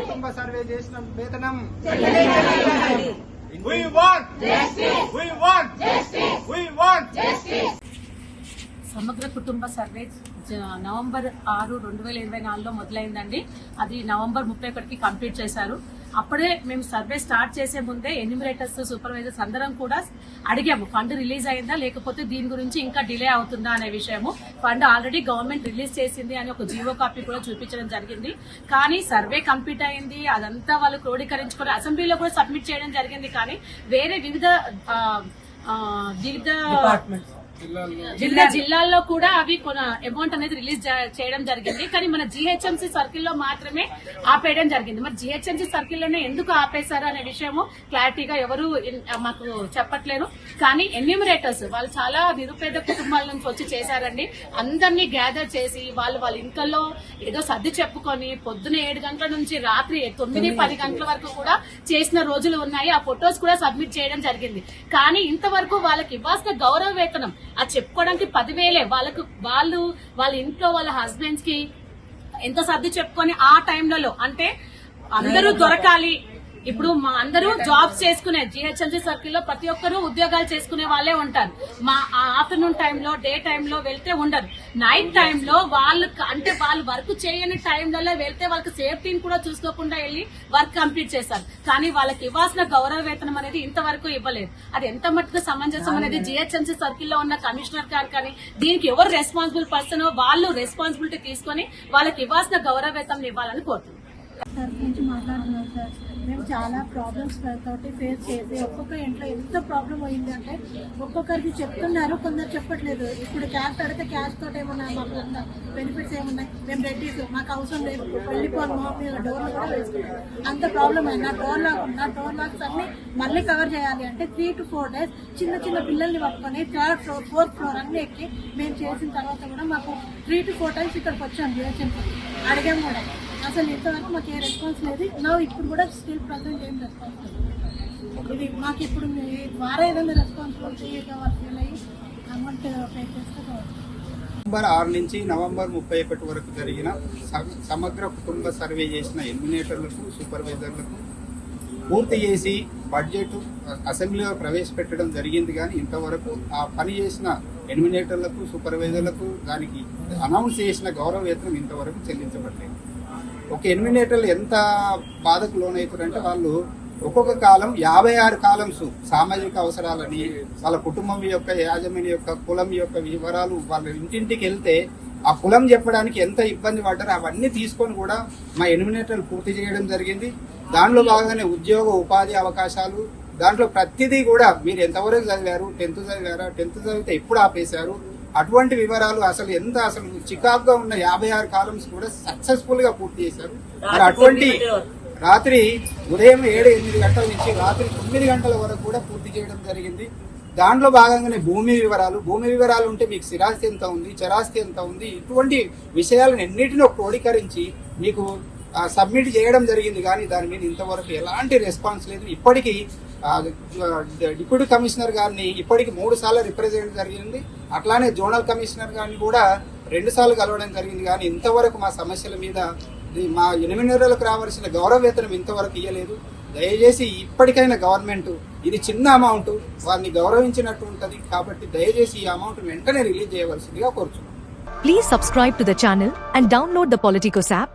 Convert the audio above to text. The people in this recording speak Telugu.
కుటుంబ సర్వే చేసిన. వేతనం. సమగ్ర కుటుంబ సర్వే నవంబర్ ఆరు రెండు వేల ఇరవై నాలుగులో మొదలైందండి. అది నవంబర్ ముప్పై ఒకటికి కంప్లీట్ చేశారు. అప్పుడే మేము సర్వే స్టార్ట్ చేసే ముందే ఎన్యూమరేటర్స్ సూపర్వైజర్స్ అందరం కూడా అడిగాము ఫండ్ రిలీజ్ అయిందా లేకపోతే దీని గురించి ఇంకా డిలే అవుతుందా అనే విషయము. ఫండ్ ఆల్రెడీ గవర్నమెంట్ రిలీజ్ చేసింది అని ఒక జీవో కాపీ కూడా చూపించడం జరిగింది. కానీ సర్వే కంప్లీట్ అయింది అదంతా వాళ్ళు క్రోడీకరించుకొని అసెంబ్లీలో కూడా సబ్మిట్ చేయడం జరిగింది. కానీ వేరే వివిధ వివిధ జిల్లా జిల్లాల్లో కూడా అవి కొన అమౌంట్ అనేది రిలీజ్ చేయడం జరిగింది. కానీ మన జిహెచ్ఎంసీ సర్కిల్లో మాత్రమే ఆపేయడం జరిగింది. మరి జిహెచ్ఎంసీ సర్కిల్లోనే ఎందుకు ఆపేశారు అనే విషయము క్లారిటీగా ఎవరు మాకు చెప్పట్లేరు కానీ ఎన్యూమరేటర్స్ వాళ్ళు చాలా నిరుపేద కుటుంబాల నుంచి వచ్చి చేశారండి. అందరినీ గ్యాదర్ చేసి వాళ్ళు వాళ్ళ ఇంట్లో ఏదో సర్ది చెప్పుకొని పొద్దున ఏడు గంటల నుంచి రాత్రి తొమ్మిది పది గంటల వరకు కూడా చేసిన రోజులు ఉన్నాయి. ఆ ఫొటోస్ కూడా సబ్మిట్ చేయడం జరిగింది. కానీ ఇంతవరకు వాళ్ళకి ఇవ్వాల్సిన గౌరవ వేతనం అది చెప్పుకోవడానికి పదివేలే. వాళ్ళకు వాళ్ళు వాళ్ళ ఇంట్లో వాళ్ళ హస్బెండ్స్కి ఎంత సర్ది చెప్పుకొని ఆ టైంలలో అంటే అందరూ దొరకాలి. ఇప్పుడు మా అందరూ జాబ్స్ చేసుకునే జిహెచ్ఎంసీ సర్కిల్లో ప్రతి ఒక్కరూ ఉద్యోగాలు చేసుకునే వాళ్ళే ఉంటారు. మా ఆఫ్టర్నూన్ టైంలో డే టైంలో వెళ్తే ఉండరు. నైట్ టైంలో వాళ్ళు అంటే వాళ్ళు వర్క్ చేయని టైంలలో వెళ్తే వాళ్ళకి సేఫ్టీని కూడా చూసుకోకుండా వెళ్ళి వర్క్ కంప్లీట్ చేస్తారు. కానీ వాళ్ళకి ఇవ్వాల్సిన గౌరవ వేతనం అనేది ఇంతవరకు ఇవ్వలేదు. అది ఎంత మట్టుకు సమంజసం అనేది జిహెచ్ఎంసీ సర్కిల్లో ఉన్న కమిషనర్ గారు కానీ దీనికి ఎవరు రెస్పాన్సిబుల్ పర్సన్ వాళ్ళు రెస్పాన్సిబిలిటీ తీసుకొని వాళ్ళకి ఇవ్వాల్సిన గౌరవ వేతనం ఇవ్వాలని కోరుతున్నాం. తరఫు నుంచి మాట్లాడుతున్నాం సార్. మేము చాలా ప్రాబ్లమ్స్ తోటి ఫేస్ చేసి ఒక్కొక్క ఇంట్లో ఎంత ప్రాబ్లం అయిందంటే ఒక్కొక్కరికి చెప్తున్నారు కొందరు చెప్పట్లేదు. ఇప్పుడు క్యాష్ అడిగితే క్యాష్ తోటి ఏమన్నా మాకు బెనిఫిట్స్ ఏమున్నాయి? మేము రెడ్డిస్ మాకు అవసరం లేదు. వెళ్ళిపోను మేము డోర్లు కూడా వేసుకున్నాం అంత ప్రాబ్లం అయింది. నా డోర్ లాక్ నా డోర్ లాక్స్ అన్ని మళ్ళీ కవర్ చేయాలి అంటే త్రీ టు ఫోర్ డేస్ చిన్న చిన్న పిల్లల్ని పట్టుకొని థర్డ్ ఫ్లోర్ ఫోర్త్ ఫ్లోర్ అన్ని ఎక్కి మేము చేసిన తర్వాత కూడా మాకు త్రీ టు ఫోర్ టైమ్స్ ఇక్కడికి వచ్చాం. జిహెచ్ఎంసీ అడిగాం కూడా. అసలు ఇంతవరకు మాకు ఏ రెస్పాన్స్ లేదు. నా ఇప్పుడు కూడా స్టిల్ ప్రజెంట్ ఏం రెస్పాన్స్ లేదు. ఇది మాకు ఇప్పుడు మీ ద్వారా ఏదైనా రెస్పాన్సిబిలిటీ కావాలి ఫీల్ అయ్యి అమౌంట్ పే చేస్తే నవంబర్ ఆరు నుంచి నవంబర్ ముప్పై ఒకటి వరకు జరిగిన సమగ్ర కుటుంబ సర్వే చేసిన ఎలిమినేటర్లకు సూపర్వైజర్లకు పూర్తి చేసి బడ్జెట్ అసెంబ్లీలో ప్రవేశపెట్టడం జరిగింది కానీ ఇంతవరకు ఆ పని చేసిన ఎలిమినేటర్లకు సూపర్వైజర్లకు దానికి అనౌన్స్ చేసిన గౌరవ వేతనం ఇంతవరకు చెల్లించబడలేదు. ఒక ఎలిమినేటర్లు ఎంత బాధకు లోనవుతారంటే వాళ్ళు ఒక్కొక్క కాలం యాభై ఆరు కాలమ్స్ సామాజిక అవసరాలని వాళ్ళ కుటుంబం యొక్క యాజమాన్య యొక్క కులం యొక్క వివరాలు వాళ్ళ ఇంటింటికి వెళ్తే ఆ కులం చెప్పడానికి ఎంత ఇబ్బంది పడ్డారో అవన్నీ తీసుకొని కూడా మా ఎలిమినేటర్లు పూర్తి చేయడం జరిగింది. దానిలో భాగంగానే ఉద్యోగ ఉపాధి అవకాశాలు దాంట్లో ప్రతిదీ కూడా మీరు ఎంతవరకు చదివారు టెన్త్ చదివారా టెన్త్ చదివితే ఎప్పుడు ఆపేశారు? అటువంటి వివరాలు అసలు ఎంత అసలు చికాకుగా ఉన్న యాభై ఆరు కాలమ్స్ కూడా సక్సెస్ఫుల్గా పూర్తి చేశారు. మరి అటువంటి రాత్రి ఉదయం ఏడు ఎనిమిది గంటల నుంచి రాత్రి తొమ్మిది గంటల వరకు కూడా పూర్తి చేయడం జరిగింది. దాంట్లో భాగంగానే భూమి వివరాలు భూమి వివరాలు ఉంటే మీకు స్థిరాస్తి ఎంత ఉంది చరాస్తి ఎంత ఉంది ఇటువంటి విషయాలను ఎన్నిటినో క్రోడీకరించి మీకు సబ్మిట్ చేయడం జరిగింది. కానీ దాని మీద ఇంతవరకు ఎలాంటి రెస్పాన్స్ లేదు. ఇప్పటికీ డిప్యూటీ కమిషనర్ గారిని ఇప్పటికి మూడు సార్లు రిప్రజెంట్ జరిగింది. అట్లానే జోనల్ కమిషనర్ గారిని కూడా రెండు సార్లు కలవడం జరిగింది. కానీ ఇంతవరకు మా సమస్యల మీద మా ఎనిమిదిన్నరకు రావాల్సిన గౌరవ వేతనం ఇంతవరకు ఇవ్వలేదు దయచేసి ఇప్పటికైనా గవర్నమెంట్ ఇది చిన్న అమౌంట్ వారిని గౌరవించినట్టు ఉంటుంది. కాబట్టి దయచేసి ఈ అమౌంట్ వెంటనే రిలీజ్ చేయవలసిందిగా కోరుచున్నాం. Please subscribe to the channel and download the politicos app